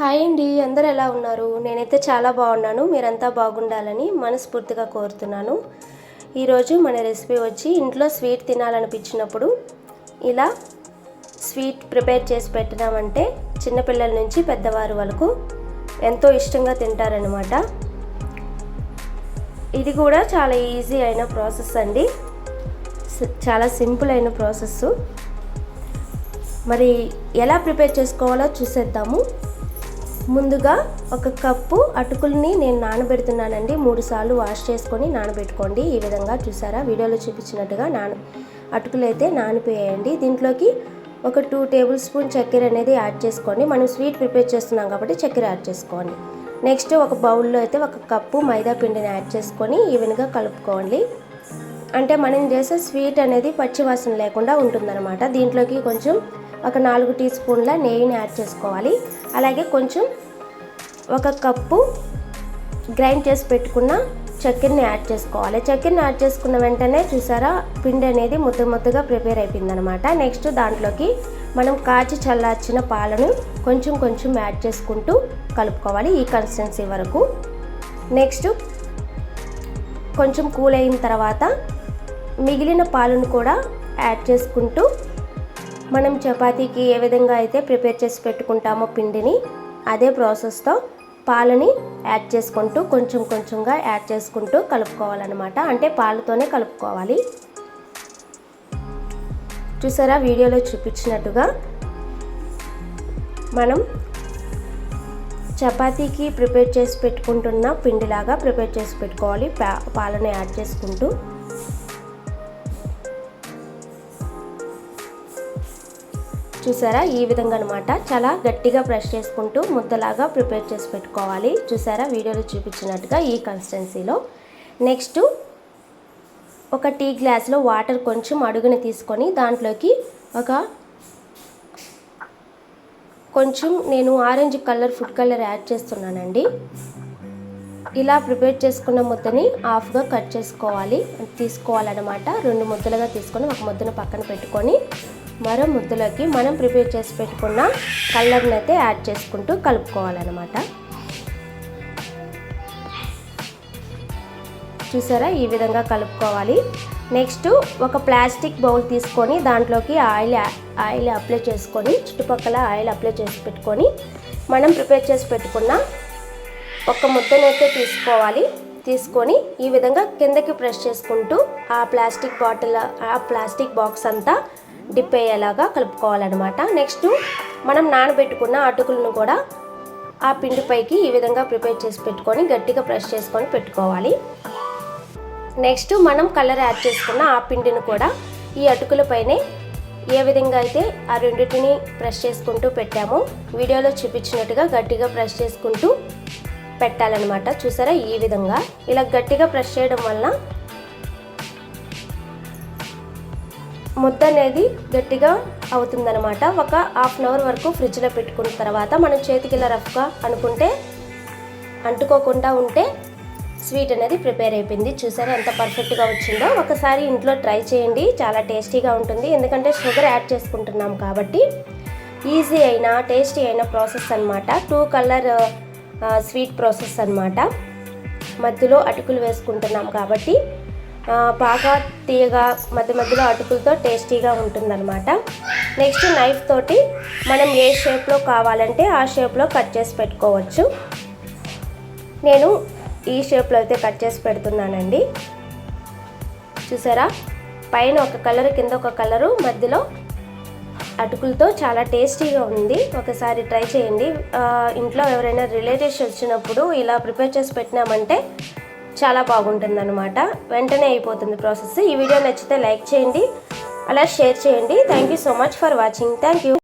Hi అండి అందరు ఎలా ఉన్నారు? నేనైతే చాలా బాగున్నాను మీరంతా బాగుండాలని మనస్ఫూర్తిగా కోరుతున్నాను. ఈరోజు మన రెసిపీ వచ్చి ఇంట్లో స్వీట్ తినాలనిపించినప్పుడు ఇలా స్వీట్ ప్రిపేర్ చేసి పెట్టినామంటే చిన్నపిల్లల నుంచి పెద్దవారి వరకు ఎంతో ఇష్టంగా తింటారనమాట ఇది కూడా చాలా ఈజీ అయిన ప్రాసెస్ అండి. చాలా సింపుల్ అయిన ప్రాసెస్ మరి ఎలా ప్రిపేర్ చేసుకోవాలో చూసేద్దాము. ముందుగా ఒక కప్పు అటుకుల్ని నేను నానబెడుతున్నానండి. మూడు సార్లు వాష్ చేసుకొని నానబెట్టుకోండి. ఈ విధంగా చూసారా? వీడియోలో చూపించినట్టుగా నాన అటుకులు అయితే నానిపోయాయండి. దీంట్లోకి ఒక టూ టేబుల్ స్పూన్ చక్కెర అనేది యాడ్ చేసుకోండి. మనం స్వీట్ ప్రిపేర్ చేస్తున్నాం కాబట్టి చక్కెర యాడ్ చేసుకోండి. నెక్స్ట్ ఒక బౌల్లో అయితే ఒక కప్పు మైదా పిండిని యాడ్ చేసుకొని ఈవెన్గా కలుపుకోండి. అంటే మనం చేసే స్వీట్ అనేది పచ్చివాసన లేకుండా ఉంటుందన్నమాట. దీంట్లోకి కొంచెం ఒక నాలుగు టీ స్పూన్ల నెయ్యిని యాడ్ చేసుకోవాలి. అలాగే కొంచెం ఒక కప్పు గ్రైండ్ చేసి పెట్టుకున్న చక్కెరని యాడ్ చేసుకోవాలి. చక్కెరని యాడ్ చేసుకున్న వెంటనే చూసారా పిండి అనేది ముద్ద ముద్దగా ప్రిపేర్ అయిపోయిందనమాట నెక్స్ట్ దాంట్లోకి మనం కాచి చల్లార్చిన పాలను కొంచెం కొంచెం యాడ్ చేసుకుంటూ కలుపుకోవాలి ఈ కన్సిస్టెన్సీ వరకు. నెక్స్ట్ కొంచెం కూల్ అయిన తర్వాత మిగిలిన పాలను కూడా యాడ్ చేసుకుంటూ మనం చపాతీకి ఏ విధంగా అయితే ప్రిపేర్ చేసి పెట్టుకుంటామో పిండిని అదే ప్రాసెస్తో పాలని యాడ్ చేసుకుంటూ కొంచెం కొంచెంగా యాడ్ చేసుకుంటూ కలుపుకోవాలన్నమాట. అంటే పాలతోనే కలుపుకోవాలి. చూసారా వీడియోలో చూపించినట్టుగా మనం చపాతీకి ప్రిపేర్ చేసి పెట్టుకుంటున్న పిండిలాగా ప్రిపేర్ చేసి పెట్టుకోవాలి. పా పాలను యాడ్ చేసుకుంటూ. చూసారా? ఈ విధంగా అనమాట చాలా గట్టిగా ప్రెస్ చేసుకుంటూ ముద్దలాగా ప్రిపేర్ చేసి పెట్టుకోవాలి. చూసారా? వీడియోలో చూపించినట్టుగా ఈ కన్సిస్టెన్సీలో నెక్స్ట్ ఒక టీ గ్లాస్లో వాటర్ కొంచెం అడుగుని తీసుకొని దాంట్లోకి ఒక కొంచెం నేను orange colour food colour add చేస్తున్నానండి. ఇలా ప్రిపేర్ చేసుకున్న ముద్దని హాఫ్గా కట్ చేసుకోవాలి. తీసుకోవాలన్నమాట. రెండు ముద్దలుగా తీసుకొని ఒక ముద్దను పక్కన పెట్టుకొని మరో ముద్దలోకి మనం ప్రిపేర్ చేసి పెట్టుకున్న కలర్ని అయితే యాడ్ చేసుకుంటూ కలుపుకోవాలన్నమాట. చూసారా? ఈ విధంగా కలుపుకోవాలి. నెక్స్ట్ ఒక ప్లాస్టిక్ బౌల్ తీసుకొని దాంట్లోకి ఆయిల్ ఆయిల్ అప్లై చేసుకొని చుట్టుపక్కల ఆయిల్ అప్లై చేసి పెట్టుకొని మనం ప్రిపేర్ చేసి పెట్టుకున్న ఒక ముద్దనైతే తీసుకోవాలి. తీసుకొని ఈ విధంగా కిందకి ప్రెస్ చేసుకుంటూ ఆ ప్లాస్టిక్ బాటిల్ ఆ ప్లాస్టిక్ బాక్స్ అంతా డిప్ అయ్యేలాగా కలుపుకోవాలన్నమాట. నెక్స్ట్ మనం నానబెట్టుకున్న అటుకులను కూడా ఆ పిండిపైకి ఈ విధంగా ప్రిపేర్ చేసి పెట్టుకొని గట్టిగా ప్రెస్ చేసుకొని పెట్టుకోవాలి. నెక్స్ట్ మనం కలర్ యాడ్ చేసుకున్న ఆ పిండిని కూడా ఈ అటుకులపైనే ఏ విధంగా అయితే ఆ రెండింటిని ప్రెస్ చేసుకుంటూ పెట్టామో వీడియోలో చూపించినట్టుగా గట్టిగా ప్రెస్ చేసుకుంటూ పెట్టాలన్నమాట. చూసారా? ఈ విధంగా ఇలా గట్టిగా ప్రెస్ చేయడం వలన ముద్ద అనేది గట్టిగా అవుతుందనమాట ఒక హాఫ్ అన్ అవర్ వరకు ఫ్రిడ్జ్లో పెట్టుకున్న తర్వాత మనం చేతికి ఇలా రఫ్గా అనుకుంటే అంటుకోకుండా ఉంటే స్వీట్ అనేది ప్రిపేర్ అయిపోయింది. చూసారా ఎంత పర్ఫెక్ట్గా వచ్చిందో. ఒకసారి ఇంట్లో ట్రై చేయండి. చాలా టేస్టీగా ఉంటుంది. ఎందుకంటే షుగర్ యాడ్ చేసుకుంటున్నాం కాబట్టి ఈజీ అయిన టేస్టీ అయిన ప్రాసెస్ అనమాట టూ కలర్ స్వీట్ ప్రాసెస్ అనమాట మధ్యలో అటుకులు వేసుకుంటున్నాం కాబట్టి బాగా తీయగా మధ్య మధ్యలో అటుకులతో టేస్టీగా ఉంటుందన్నమాట. నెక్స్ట్ నైఫ్ తోటి మనం ఏ షేప్లో కావాలంటే ఆ షేప్లో కట్ చేసి పెట్టుకోవచ్చు. నేను ఈ షేప్లో అయితే కట్ చేసి పెడుతున్నానండి. చూసారా? పైన ఒక కలర్ కింద ఒక కలరు మధ్యలో అటుకులతో చాలా టేస్టీగా ఉంది. ఒకసారి ట్రై చేయండి. ఇంట్లో ఎవరైనా రిలేటివ్స్ వచ్చినప్పుడు ఇలా ప్రిపేర్ చేసి పెట్టినామంటే చాలా బాగుంటుందన్నమాట. వెంటనే అయిపోతుంది ప్రాసెస్. ఈ వీడియో నచ్చితే లైక్ చేయండి. అలా షేర్ చేయండి. Thank you so much for watching thank you